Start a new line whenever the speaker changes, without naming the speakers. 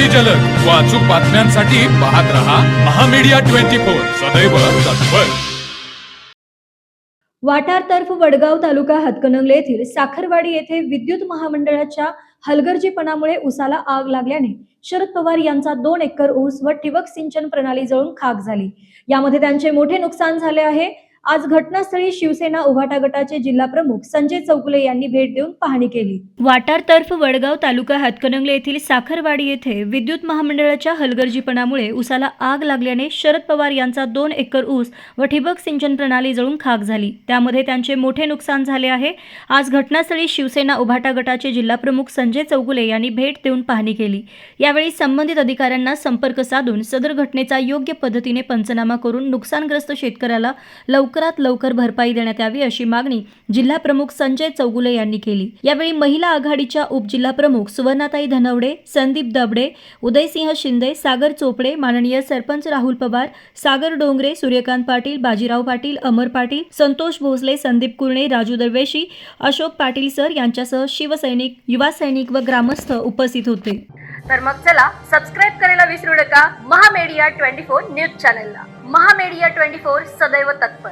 अति जलद. व अचूक बातम्यांसाठी पाहत रहा महामीडिया ट्वेंटी फोर. सदैव तत्पर.
वाठार तर्फ वडगाव तालुका हातकणंगले येथील साखरवाडी येथे विद्युत महामंडळाच्या हलगर्जीपणामुळे उसाला आग लागल्याने शरद पवार यांचा दोन एकर ऊस व ठिबक सिंचन प्रणाली जळून खाक झाली. यामध्ये त्यांचे मोठे नुकसान झाले आहे. आज घटनास्थळी शिवसेना उभाटा गटाचे जिल्हा प्रमुख संजय चौगुले यांनी भेट देऊन पाहणी केली. वाटार तर्फ वडगाव तालुका हातकणंगले येथील साखरवाडी येथे विद्युत महामंडळाच्या हलगर्जीपणामुळे उसाला आग लागल्याने शरद पवार यांचा दोन एकर ऊस व ठिबक सिंचन प्रणाली जळून खाक झाली. त्यामध्ये त्यांचे मोठे नुकसान झाले आहे. आज घटनास्थळी शिवसेना उभाटा गटाचे जिल्हाप्रमुख संजय चौगुले यांनी भेट देऊन पाहणी केली. यावेळी संबंधित अधिकाऱ्यांना संपर्क साधून सदर घटनेचा योग्य पद्धतीने पंचनामा करून नुकसानग्रस्त शेतकऱ्याला लवकर लवकरात लवकर भरपाई देण्यात यावी अशी मागणी जिल्हाप्रमुख संजय चौगुले यांनी केली. यावेळी महिला आघाडीच्या उपजिल्हाप्रमुख सुवर्णाताई धनवडे संदीप दबडे उदयसिंह शिंदे सागर चोपडे माननीय सरपंच राहुल पवार सागर डोंगरे सूर्यकांत पाटील बाजीराव पाटील अमर पाटील संतोष भोसले संदीप कुर्णे राजू दरवेशी अशोक पाटील सर यांच्यासह शिवसैनिक युवा सैनिक व ग्रामस्थ उपस्थित होते.
तर मग चला सबस्क्राईब करायला विसरू नका. महामेडिया ट्वेंटी फोर न्यूज चॅनलला. महामेडिया ट्वेंटी फोर सदैव तत्पर.